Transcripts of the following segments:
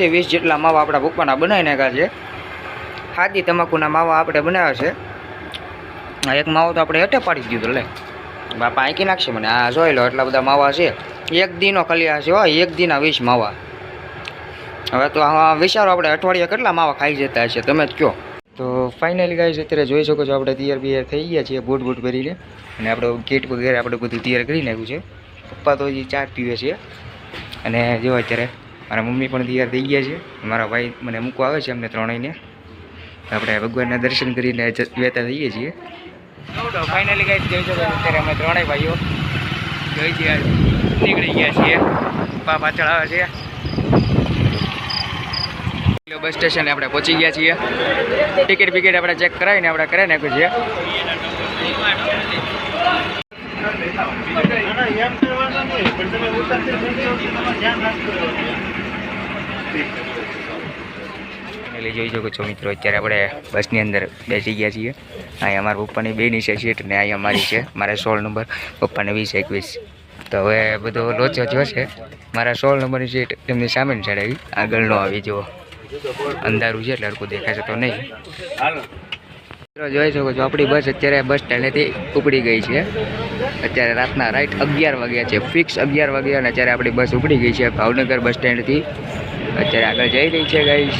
વીસથી વીસ જેટલા માવા આપણા પપ્પાના બનાવી નાખ્યા છે. ખાદી તમાકુના માવા આપણે બનાવ્યા છે. એક માવો તો આપણે હેઠે પાડી દીધો લે. બાપા આંકી નાખશે મને. આ જોઈ લો એટલા બધા માવા છે. એક દીનો કલિયા છે, હો, એક દીના વીસ માવા. હવે તો વિચારો આપણે અઠવાડિયા કેટલા માવા ખાઈ જતા હશે, તમે જ કહો. તો ફાઇનલી ગાઈસ અત્યારે જોઈ શકો છો આપણે તૈયાર બિયાર થઈ ગયા છીએ, બૂટ બૂટ ભરીને. અને આપણે ગેટ વગેરે આપણે બધું તૈયાર કરી નાખ્યું છે. પપ્પા તો હજી ચા પીવે છે. અને જો અત્યારે મારા મમ્મી પણ તૈયાર થઈ ગયા છે. મારા ભાઈ મને મૂકવા આવે છે અમને ત્રણેયને. આપણે ભગવાનના દર્શન કરીને વહેતા થઈએ છીએ. ફાઇનલી ગાઈસ જઈ શકો છો અત્યારે અમે ત્રણેય ભાઈઓ જોઈ ગયા નીકળી ગયા છીએ. પપ્પા પાછળ આવે છે. બસ સ્ટેશને આપણે પહોંચી ગયા છીએ. ટિકિટ બિકિટ આપણે ચેક કરાવીને આપણે કરાવી નાખ્યું છે. એટલે જોઈ શકો છો મિત્રો, અત્યારે આપણે બસની અંદર બેસી ગયા છીએ. અહીંયા અમારા પપ્પાની બેની છે સીટ ને અહીંયા મારી છે, મારા સોળ નંબર પપ્પાને વીસ એકવીસ. તો હવે બધો લોચો છે. મારા સોળ નંબરની સીટ એમની સામેની સાઈડ આવી આગળનો આવી, જુઓ. અંધારું છે એટલે હરકું દેખાય છે તો નહીં. જોઈ શકો છો, આપણી બસ અત્યારે બસ સ્ટેન્ડેથી ઉપડી ગઈ છે. અત્યારે રાતના રાઈટ અગિયાર વાગ્યા છે, ફિક્સ અગિયાર વાગ્યા અને અત્યારે આપણી બસ ઉપડી ગઈ છે ભાવનગર બસ સ્ટેન્ડથી. અત્યારે આગળ જઈ રહી છે ગાઈસ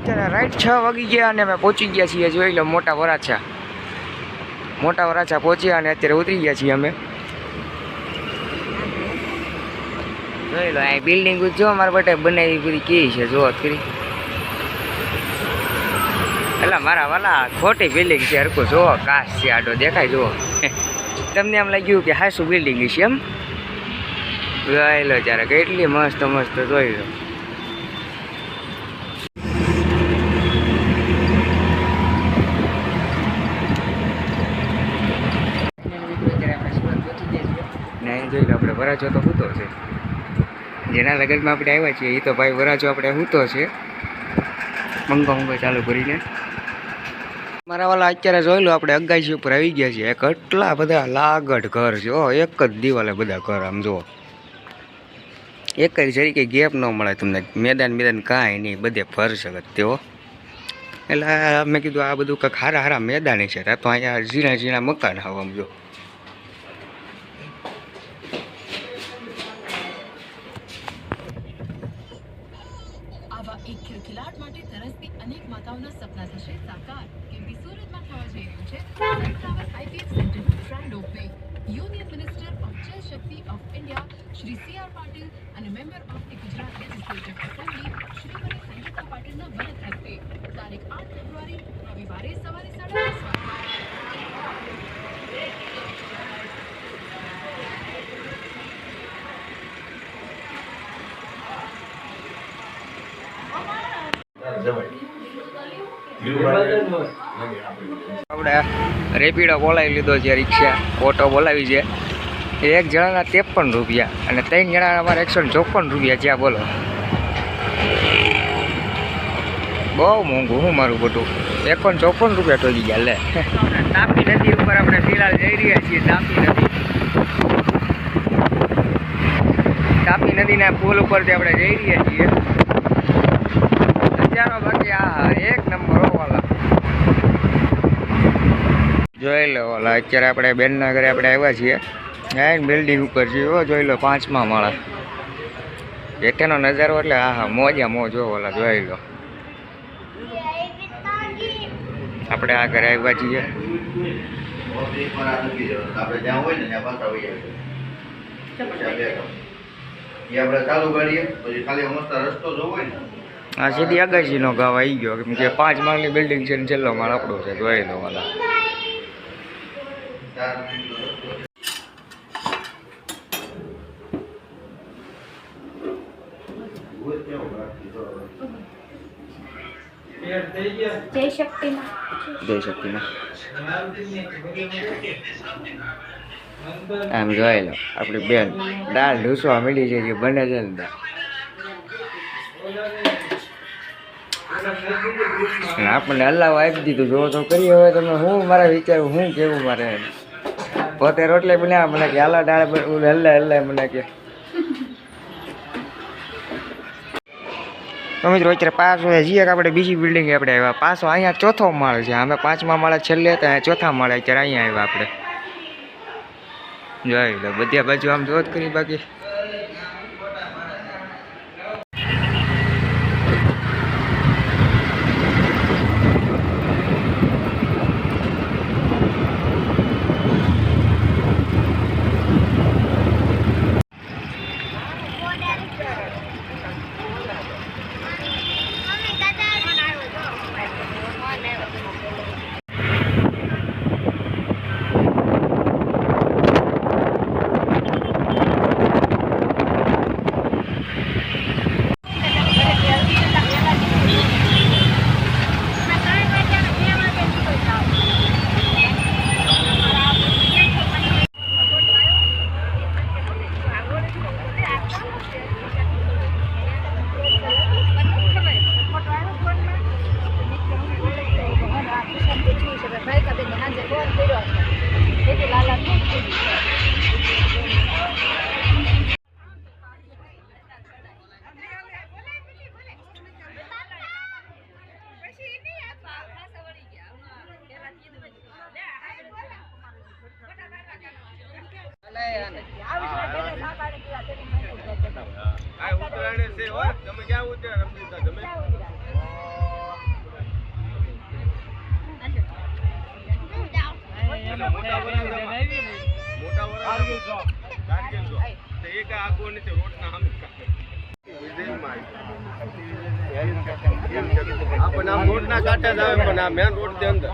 અત્યારે રાઈટ છ વાગી ગયા અને અમે પહોંચી ગયા છીએ, જોઈ લો, મોટા વરાછા. મોટા વરાછા પહોંચ્યા અને અત્યારે ઉતરી ગયા છીએ અમે. જોઈ લો, આ બિલ્ડિંગ જો મારા માટે બનાવી બધી કેવી છે, જો કરી. એટલે મારા વાલા, ખોટી બિલ્ડિંગ છે હરકો જો કાશ છે આડો, દેખાય જુઓ તમને એમ લાગ્યું કે હાસું બિલ્ડિંગ છે એમ? જોઈ લો ત્યારે કેટલી મસ્ત મસ્ત જોઈ લો ને અહીં જોઈ લો આપણે વરાજો તો હૂતો છે. જેના લગ્નમાં આપણે આવ્યા છીએ એ તો ભાઈ વરાજો આપણે હૂતો છે. મંગો મંગો ચાલુ કરીને. મારા વાલા અત્યારે જોઈ લો, આપણે અગાસી ઉપર આવી ગયા છીએ. કેટલા બધા લાગડ ઘર છે. ઓ એક જ દિવાલે બધા ઘર આમ જુઓ. એક જ જરીકે ગેપ ન મળે તમને. મેદાન મેદાન કાંઈ નહીં, બધે ફર છે તેઓ એટલે મેં કીધું આ બધું કંઈક હારા હારા મેદાની છે. તો અહીંયા ઝીણા ઝીણા મકાન હવા જો અને member of the Gujarat legislative assembly Shrimati Sangita પાટીલના વરદ હસ્તે તારીખ આઠ ફેબ્રુઆરી રવિવારે સવારે સાડા દસ આપણે રેપિડો બોલાવી લીધો છે, રિક્ષા, ઓટો બોલાવી છે. એક જણાના ત્રેપન રૂપિયા અને ત્રણ જણાના અમારે એકસો ચોપન રૂપિયા જ્યાં બોલો. બહુ મોંઘું હું મારું બધું. એકસો ચોપન રૂપિયા ટોકી ગયા, લે. તાપી નદી ઉપર આપણે ફિલહાલ જઈ રહ્યા છીએ, તાપી નદી. તાપી નદીના પુલ ઉપરથી આપણે જઈ રહ્યા છીએ. અત્યારનો બાકી આ એક નંબર વાલા. જોઈ લો ઓલા અત્યારે આપણે બેનના ઘરે આપણે આવ્યા છીએ. આઈને બિલ્ડિંગ ઉપર હો, જોઈ લો, પાંચમા માળા. હેઠેનો નજારો એટલે હા હા મોજા મોજ જો ઓલા, જોઈ લો. આપણે આ ઘરે આવ્યા છીએ. ને જોવો ને આ સીધી અગાશીનો ગાવ આવી ગયો, કેમ કે પાંચ માળની બિલ્ડિંગ છે ને, છેલ્લો માળ આપણો છે, જોઈ લો, ઓલા ચાર મિનિટનો રસ્તો છે. ભૂત કેવો બાકી? જય શક્તિમાં જય શક્તિના આમ જોઈ લો, આપણી બેન દાળ ઢૂસવા મળી છે, જે બને છે ને. આપણને અલ્લાહ આપી દીધું, જો તો કરી હવે તમે, હું મારા વિચારું, હું કેવું મારે? પોતે રોટલી બનાવ્યા મને કે હાલા દાળ હલ્લા હલ્લે મને કે તો મિત્રો અત્યારે પાછો જઈએ કે આપણે બીજી બિલ્ડિંગ આપણે આવ્યા. પાછો અહીંયા ચોથો માળ છે. અમે પાંચમા માળે છેલ્લે હતા, અહીંયા ચોથા માળે અત્યારે અહીંયા આવ્યા આપણે. જોઈ લો બધી બાજુ આમ જોત કરી બાકી. આપણને આમ રોડના કાંઠે જ આવે પણ આ મેન રોડની અંદર.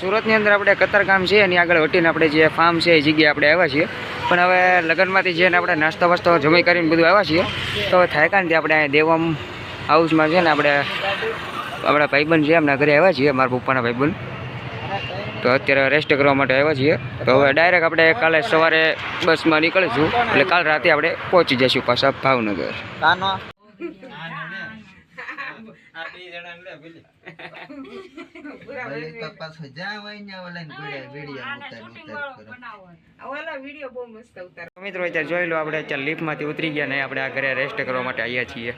સુરતની અંદર આપણે કતારગામ છે એની આગળ હટીને આપણે જે ફાર્મ છે એ જગ્યાએ આપણે આવ્યા છીએ. પણ હવે લગ્નમાંથી જઈને આપણે નાસ્તો વાસ્તો જમી કરીને બધું આવ્યા છીએ. તો હવે થાય કાંઈ આપણે અહીંયા દેવમ હાઉસમાં છે ને આપણે, આપણા ભાઈબંધ છે, એમના ઘરે આવ્યા છીએ, મારા પપ્પાના ભાઈબંધ. તો અત્યારે રેસ્ટ કરવા માટે આવ્યા છીએ. તો હવે ડાયરેક્ટ આપણે કાલે સવારે બસમાં નીકળીશું. એટલે કાલ રાતે આપણે પહોંચી જઈશું પાછા ભાવનગર. મિત્રો અત્યારે જોઈ લો આપણે અત્યારે લિફ્ટમાંથી ઉતરી ગયા ને આપણે આ ઘરે રેસ્ટ કરવા માટે આવ્યા છીએ.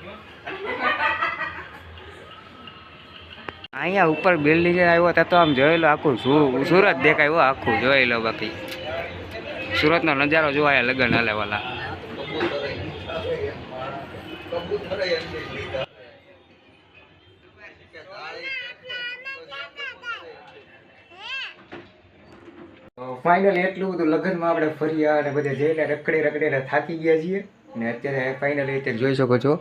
અહીંયા ઉપર બિલ્ડિંગ આવ્યો ત્યાં તો આમ જોઈ લો આખું સુરત દેખાય હો આખું જોઈ લો બાકી. સુરતનો નજારો જોવાય લગ્ન હાલે વાલા. ફાઇનલી એટલું બધું લગ્નમાં આપણે ફર્યા અને બધે જઈને રખડે રખડે થાકી ગયા છીએ. અને અત્યારે ફાઇનલી અત્યારે જોઈ શકો છો.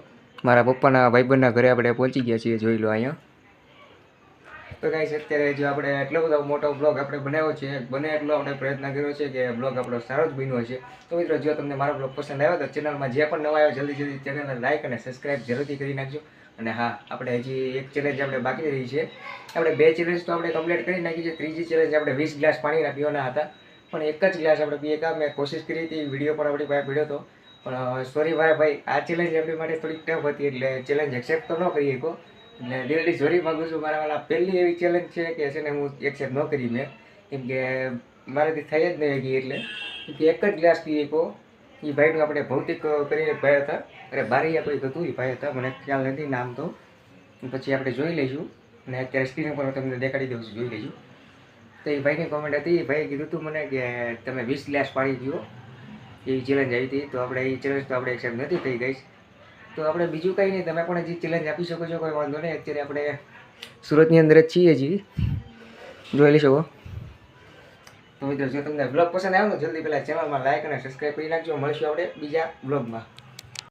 મારા પપ્પાના ભાઈબંધના ઘરે આપણે પહોંચી ગયા છીએ, જોઈ લો અહીંયા. તો ગાઈસ અત્યારે જો આપણે એટલો બધો મોટો બ્લોગ આપણે બનાવ્યો છે, બને એટલો આપણે પ્રયત્ન કર્યો છે કે બ્લોગ આપણો સારો જ બન્યો છે. તો મિત્રો, જો તમને મારો બ્લોગ પસંદ આવ્યો તો ચેનલમાં જે પણ નવા આવ્યો, જલ્દી જલ્દી ચેનલને લાઇક અને સબસ્ક્રાઇબ જરૂરથી કરી નાખજો. અને હા, આપણે હજી એક ચેલેન્જ આપણે બાકી રહી છે. આપણે બે ચેલેન્જ તો આપણે કમ્પ્લીટ કરી નાખી છે. ત્રીજી ચેલેન્જ આપણે વીસ ગ્લાસ પાણીના પીવાના હતા. પણ એક જ ગ્લાસ આપણે પીએ કા, મેં કોશિશ કરી હતી, વીડિયો પણ આપણી પાસે પીડ્યો હતો. પણ સોરી મારા ભાઈ આ ચેલેન્જ આપણી માટે થોડીક ટફ હતી, એટલે ચેલેન્જ એક્સેપ્ટ તો ન કરી શકો એટલે દિલથી સોરી માગું છું, મારા વાળા પહેલી એવી ચેલેન્જ છે કે છે ને હું એક્સેપ્ટ ન કરી મેં. કેમ કે મારાથી થઈ જ નહીં ગઈ એટલે. એક જ ગ્લાસ પીએ કો એ ભાઈનું આપણે ભૌતિક કરીને ભાઈ હતા. અરે બારીયા કોઈ હતું એ ભાઈ હતા. મને ખ્યાલ નથી નામ તો. પછી આપણે જોઈ લઈશું. અને અત્યારે સ્ક્રીન ઉપર તમને દેખાડી દઉં છું, જોઈ લઈશું. તો એ ભાઈની કોમેન્ટ હતી એ ભાઈએ કીધું હતું મને કે તમે વીસ ગ્લાસ પાણી દો એવી ચેલેન્જ આવી હતી. તો આપણે એ ચેલેન્જ તો આપણે એક્સેપ્ટ નથી થઈ ગઈ. તો આપણે બીજું કંઈ નહીં. તમે પણ હજી ચેલેન્જ આપી શકો છો, કોઈ વાંધો નહીં. અત્યારે આપણે સુરતની અંદર જ છીએ હજી. જોઈ લઈ શકો તો મિત્રો, જો તમને બ્લોગ પસંદ આવ્યો તો જલ્દી પહેલાં ચેનલમાં લાઈક અને સબસ્ક્રાઈબ કરી નાખજો. મળશું આપણે બીજા બ્લોગમાં